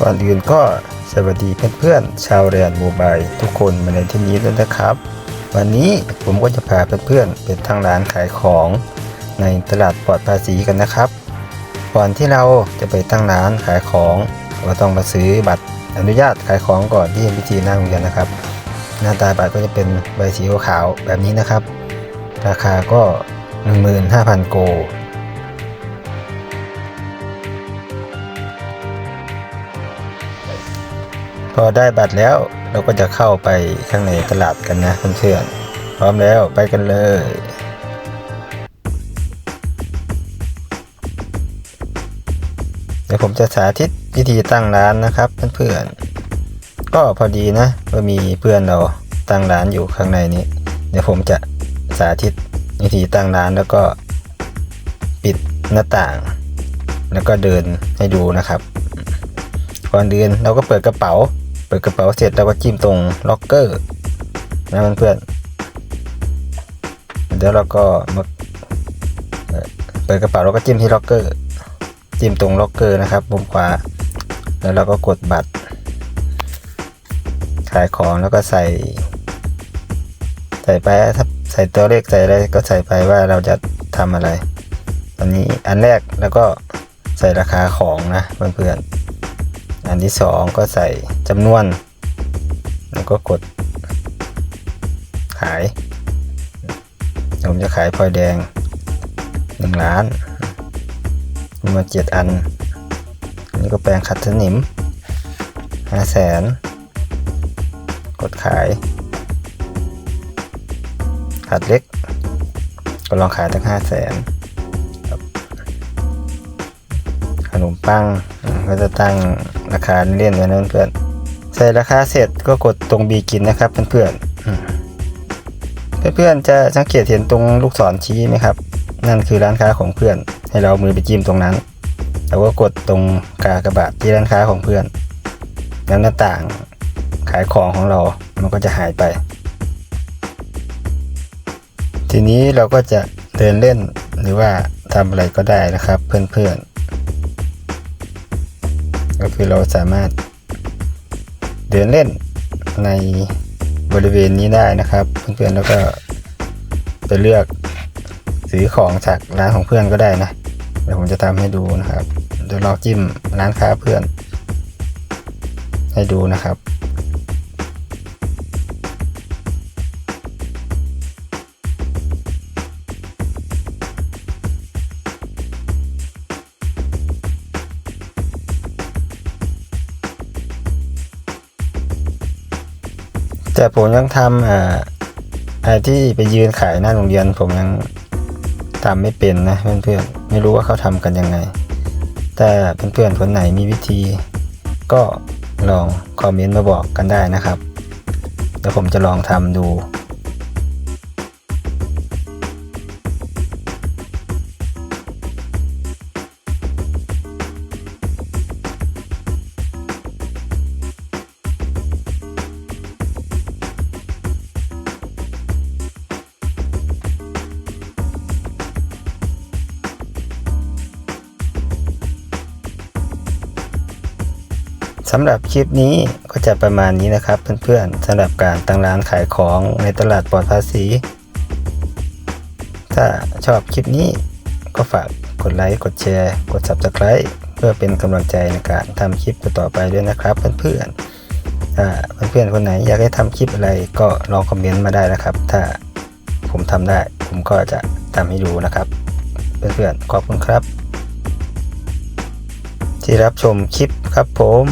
ก่อนอื่นก็สวัสดีเพื่อนๆชาวเรียนโมบายทุกคนมาในที่นี้ด้วยนะครับ วันนี้ผมก็จะพาเพื่อนๆไปทางร้านขายของ ในตลาดปลอดภาษีกันนะครับ ก่อนที่เราจะไปตั้งร้านขายของเราต้องมาซื้อบัตรอนุญาตขายของก่อนที่พิธีหน้าโรงเรียนนะครับ หน้าตาบัตรก็จะเป็นใบสีขาวแบบนี้นะครับ ราคาก็ 15,000 โก อได้บัตรแล้วเราก็จะเข้าไปข้างในตลาดกันนะเพื่อนๆพร้อมแล้วไปกันเลยเดี๋ยวผมจะสาธิตวิธีตั้งร้านนะครับเพื่อนๆก็พอดีนะว่ามีเพื่อนเราตั้งร้านอยู่ข้างในนี้ เดี๋ยวผมจะสาธิตวิธีตั้งร้านแล้วก็ปิดหน้าต่าง แล้วก็เดินให้ดูนะครับ ก่อนเดินเราก็เปิดกระเป๋า เปิดกระเป๋าเสร็จเราก็จิ้มตรงล็อกเกอร์นะเพื่อนๆเดี๋ยวเราก็มาเปิดกระเป๋าเราก็จิ้มที่ล็อกเกอร์ จิ้มตรงล็อกเกอร์นะครับมุมขวา แล้วเราก็กดบัตร ขายของแล้วก็ใส่ ใส่ไปถ้าใส่ตัวเลขใส่อะไรก็ใส่ไปว่าเราจะทำอะไร ตอนนี้อันแรกแล้วก็ใส่ราคาของนะเพื่อนๆ อันที่สองก็ใส่จำนวน แล้วก็กดขาย ผมจะขายพลอยแดงหนึ่งล้านมีมาเจ็ดอันนนี้ก็แปลงขัดสนิมห้าแสนกดขาย ขัดเล็ก ก็ลองขายตั้งห้าแสนขนมปังอ่า ก็จะตั้งราคาเล่นไว้นะเพื่อนใส่ราคาเสร็จก็กดตรงบีกินนะครับ เพื่อนๆอืมเพื่อนๆจะสังเกตเห็นตรงลูกศรชี้ไหมครับ นั่นคือร้านค้าของเพื่อน ให้เราเอามือไปจิ้มตรงนั้นแล้วก็กดตรงกากระบาดที่ร้านค้าของเพื่อน แล้วหน้าต่างขายของของเรา มันก็จะหายไป ทีนี้เราก็จะเดินเล่นหรือว่าทำอะไรก็ได้นะครับ เพื่อนๆ ก็คือเราสามารถเดินเล่นในบริเวณนี้ได้นะครับ เพื่อนๆแล้วก็ไปเลือกซื้อของจากร้านของเพื่อนก็ได้นะเดี๋ยวผมจะทำให้ดูนะครับเดี๋ยวเราจิ้มร้านค้าเพื่อน ให้ดูนะครับ แต่ผมยังทำอ่าไอ้ที่ไปยืนขายหน้าโรงเรียน ผมยังทำไม่เป็นนะเพื่อนๆไม่รู้ว่าเขาทำกันยังไง แต่เพื่อนๆคนไหนมีวิธี ก็ลองคอมเมนต์มาบอกกันได้นะครับแล้วผมจะลองทำดู สำหรับคลิปนี้ก็จะประมาณนี้นะครับเพื่อนๆสำหรับการตั้งร้านขายของในตลาดปลอดภาษี ถ้าชอบคลิปนี้ก็ฝากกดไลค์ กดแชร์ กด Subscribe เพื่อเป็นกำลังใจในการทำคลิปต่อไปด้วยนะครับเพื่อนๆถ้าเพื่อนๆคนไหนอยากให้ทำคลิปอะไรก็ลองคอมเมนต์มาได้นะครับ ถ้าผมทำได้ผมก็จะทำให้ดูนะครับ เพื่อนๆขอบคุณครับ ที่รับชมคลิปครับผม